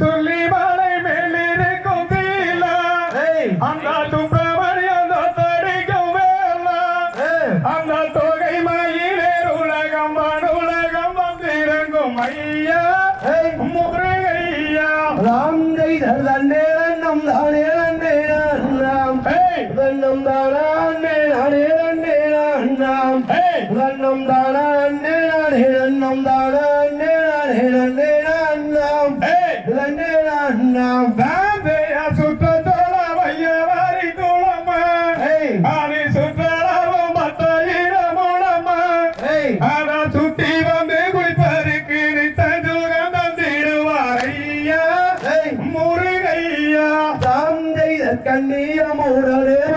சொல்லி மலை மேலிருக்கும் தீலா. ஏய். அந்த சுப்பிரமணியம் தத்தடிக்கும் வேலா. அந்த தொகை மயிலே உலகம் உலகம் வந்திறங்கும் ஐயா. முருகையா. ராம் செய்தல் தன்னே நன்னம் தானே நன்னே நன்னாம் ஏய், நன்னம் தானா நானே நன்னே நன்னாம் ஏய், நன்னம் தானா হেরার নাম দাঁড়ান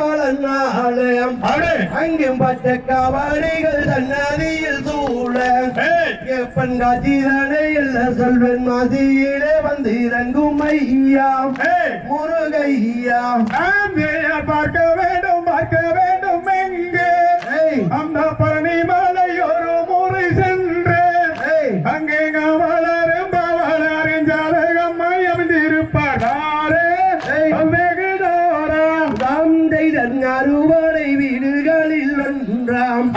வளர்நாளயம் அடே அங்கும் பச்சை காவடிகள் தன்னதியில் சூழ. எப்பன் காட்சிதனை இல்ல சொல்வன் மாதியிலே வந்து இறங்கும் ஐயா. முருகையா. பார்க்க வேண்டும் பார்க்க வேண்டும் எங்கே? அந்த அறுவடை வீடுகளில் ஒன்றாம்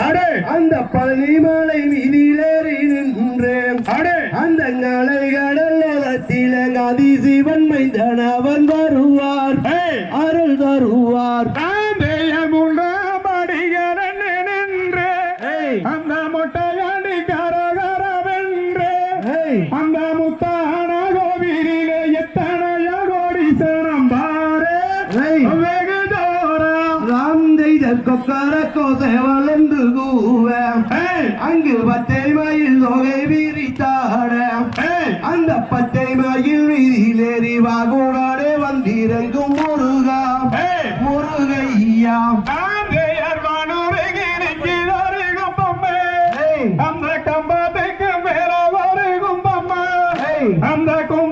அந்த பனிமலை மீதிலேறி நின்றேன் அடே! அந்த நாளை கடலோரத்தில் அதிசிவன் மைந்தன் அவன் வருவார். அருள் தருவார். அந்த மொட்டையடி கரகரவென்று அந்த முத்தான கோவிலிலே தெய்த கொக்கர கோசை வளர்ந்து கூவேன் ஏய்! அங்கு பச்சை மயில் தொகை விரித்தாட அந்த பச்சை மயில் வீதியிலேறி வாகுடாடே வந்திறங்கும் முருகா முருகையா அந்த கம்பத்துக்கு மேல ஏய்! அந்த கும்பத்துக்கு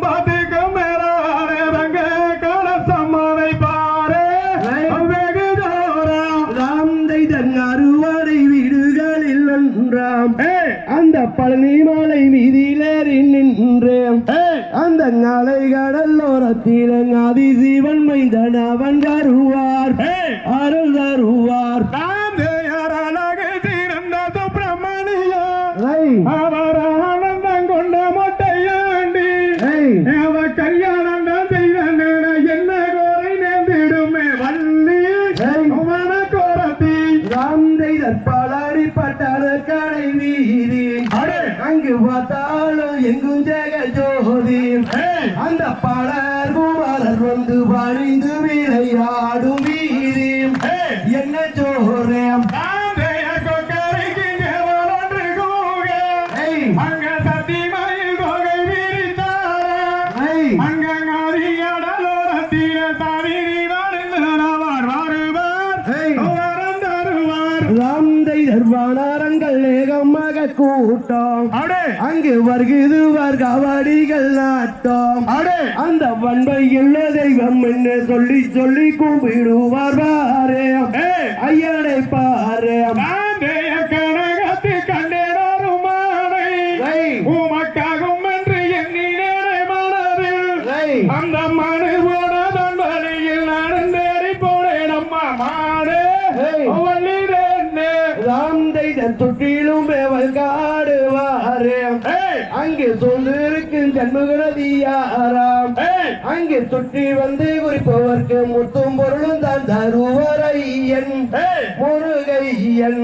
பழனி மலை மீதிலேறி நின்றேன் ஏய்! அந்த நாளை கடலோரத்தில் அதிசிவன் மைந்தன் அவன் தருவார். அருள் தருவார். அங்கு பார்த்தாலும் எங்கும் ஜெக ஜோதி. அந்த பலர் குமாரர் வந்து பணிந்து விளையாடும் வீதி என்ன ஜோரேம்? அங்க சத்திமயில் தொகை விரித்தாரா. அங்க நதியடலோரத்தில ஏகமாக கூட்டம். அங்கு வருகுதுவர் கவடிகள் நாட்டம். அந்த பண்பையுள்ள தெய்வம் என்ன சொல்லி சொல்லி கும்பிடுவார் பாரு. ஐயனை பாரு. கனகத்து கண்டேனொரு மாலை உமக்காகும் என்று எண்ணினேனே மனதில். அந்த மனு போன தன் வழியில் நடந்தேறி போனேன். அம்மா மாடு ராம் தெய்தர் சுற்றிலும் மேவல் காடுவாரு. அங்கே சொல்லிருக்கும் ஜன்மகுரதியாராம் ஏய்! அங்கே சுற்றி வந்து குறிப்பவர்க்கு முத்தும் பொருளும் தான் தருவரையன். முருகையன்.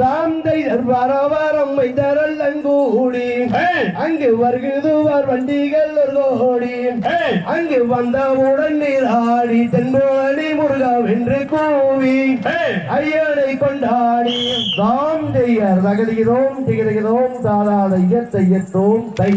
ராம் தெய்தர் வர வரம் மைந்தரல்லங்கூடி ஏய் அங்கு வருகுதுவர் வண்டிகள் ஒரு கோடி. அங்கு வந்தவுடன் நீராடி தென்போலி முருகா வென்று கூவி. ஐயனை கொண்டாடி. ராம் தெய்யர் தகதிகிறோம் திகழ்கிறோம் தாராத இயற்ற இயற்றோம் தை